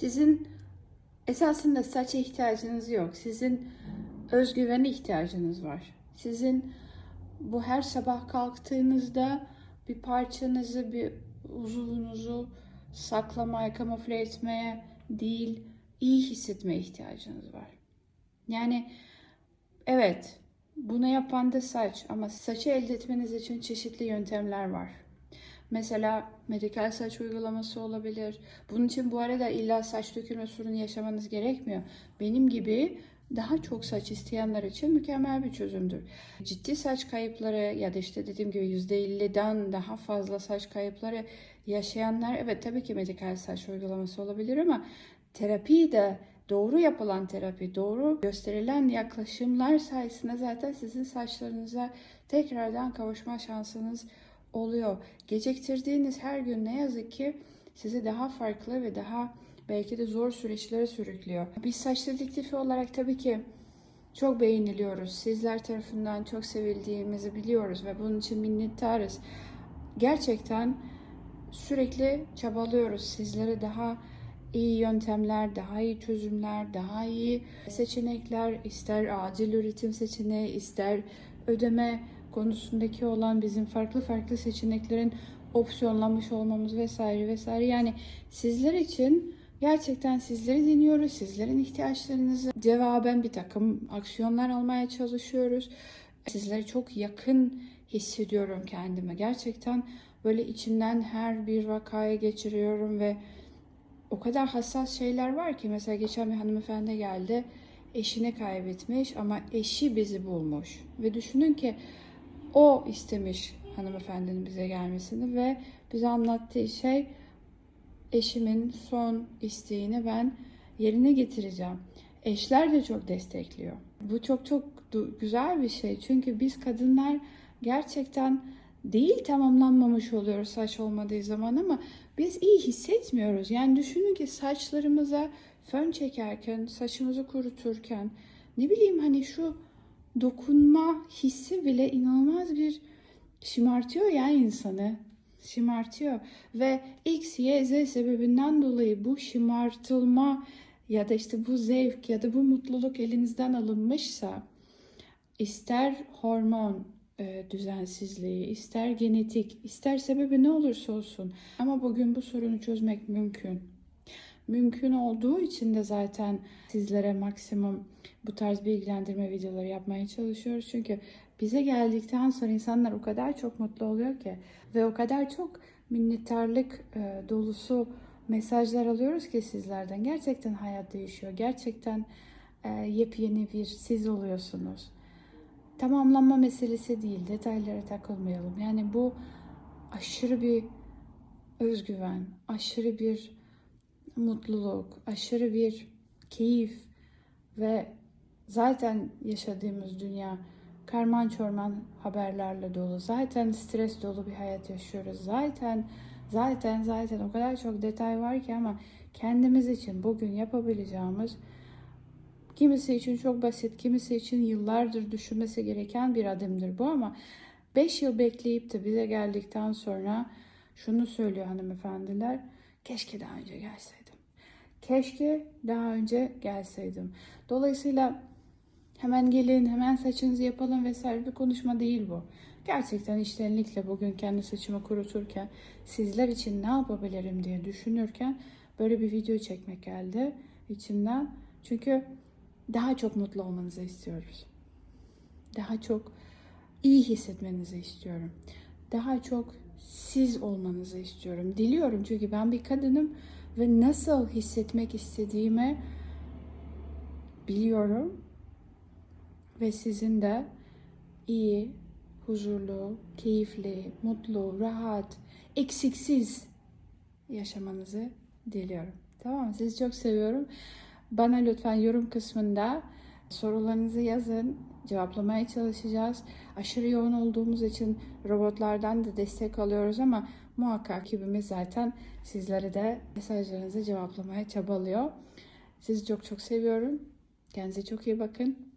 Sizin esasında saça ihtiyacınız yok. Sizin özgüvene ihtiyacınız var. Sizin bu her sabah kalktığınızda bir parçanızı, bir uzvunuzu saklamaya, kamufle etmeye değil, iyi hissetmeye ihtiyacınız var. Yani evet, bunu yapan da saç ama saçı elde etmeniz için çeşitli yöntemler var. Mesela medikal saç uygulaması olabilir. Bunun için bu arada illa saç dökülme sorunu yaşamanız gerekmiyor. Benim gibi daha çok saç isteyenler için mükemmel bir çözümdür. Ciddi saç kayıpları ya da işte dediğim gibi %50'den daha fazla saç kayıpları yaşayanlar evet tabii ki medikal saç uygulaması olabilir ama terapi de doğru yapılan terapi, doğru gösterilen yaklaşımlar sayesinde zaten sizin saçlarınıza tekrardan kavuşma şansınız oluyor. Geciktirdiğiniz her gün ne yazık ki sizi daha farklı ve daha belki de zor süreçlere sürüklüyor. Biz saç dedektifi olarak tabii ki çok beğeniliyoruz. Sizler tarafından çok sevildiğimizi biliyoruz ve bunun için minnettarız. Gerçekten sürekli çabalıyoruz sizlere daha iyi yöntemler, daha iyi çözümler, daha iyi seçenekler, ister acil üretim seçeneği, ister ödeme konusundaki olan bizim farklı farklı seçeneklerin opsiyonlamış olmamız vesaire vesaire. Yani sizler için gerçekten sizleri dinliyoruz. Sizlerin ihtiyaçlarınızı cevaben bir takım aksiyonlar almaya çalışıyoruz. Sizleri çok yakın hissediyorum kendime. Gerçekten böyle içimden her bir vakaya geçiriyorum ve o kadar hassas şeyler var ki mesela geçen bir hanımefendi geldi eşini kaybetmiş ama eşi bizi bulmuş ve düşünün ki o istemiş hanımefendinin bize gelmesini ve bize anlattığı şey eşimin son isteğini ben yerine getireceğim. Eşler de çok destekliyor. Bu çok çok güzel bir şey. Çünkü biz kadınlar gerçekten değil tamamlanmamış oluyoruz saç olmadığı zaman ama biz iyi hissetmiyoruz. Yani düşünün ki saçlarımıza fön çekerken, saçımızı kuruturken ne bileyim hani şu dokunma hissi bile inanılmaz bir şımartıyor ya insanı. Şımartıyor ve X, Y, Z sebebinden dolayı bu şımartılma ya da işte bu zevk ya da bu mutluluk elinizden alınmışsa ister hormon e, düzensizliği, ister genetik, ister sebebi ne olursa olsun ama bugün bu sorunu çözmek mümkün. Mümkün olduğu için de zaten sizlere maksimum bu tarz bilgilendirme videoları yapmaya çalışıyoruz. Çünkü bize geldikten sonra insanlar o kadar çok mutlu oluyor ki ve o kadar çok minnettarlık e, dolusu mesajlar alıyoruz ki sizlerden. Gerçekten hayat değişiyor. Gerçekten e, yepyeni bir siz oluyorsunuz. Tamamlanma meselesi değil. Detaylara takılmayalım. Yani bu aşırı bir özgüven, aşırı bir mutluluk, aşırı bir keyif ve zaten yaşadığımız dünya karman çorman haberlerle dolu. Zaten stres dolu bir hayat yaşıyoruz. Zaten zaten zaten o kadar çok detay var ki ama kendimiz için bugün yapabileceğimiz kimisi için çok basit, kimisi için yıllardır düşünmesi gereken bir adımdır bu ama 5 yıl bekleyip de bize geldikten sonra şunu söylüyor hanımefendiler. Keşke daha önce gelseydim. Keşke daha önce gelseydim. Dolayısıyla hemen gelin, hemen saçınızı yapalım vesaire bir konuşma değil bu. Gerçekten içtenlikle bugün kendi saçımı kuruturken sizler için ne yapabilirim diye düşünürken böyle bir video çekmek geldi içimden. Çünkü daha çok mutlu olmanızı istiyoruz. Daha çok iyi hissetmenizi istiyorum. Daha çok siz olmanızı istiyorum. Diliyorum çünkü ben bir kadınım ve nasıl hissetmek istediğimi biliyorum. Ve sizin de iyi, huzurlu, keyifli, mutlu, rahat, eksiksiz yaşamanızı diliyorum. Tamam mı? Sizi çok seviyorum. Bana lütfen yorum kısmında sorularınızı yazın. Cevaplamaya çalışacağız. Aşırı yoğun olduğumuz için robotlardan da destek alıyoruz ama muhakkak ekibimiz zaten sizlere de mesajlarınızı cevaplamaya çabalıyor. Sizi çok çok seviyorum. Kendinize çok iyi bakın.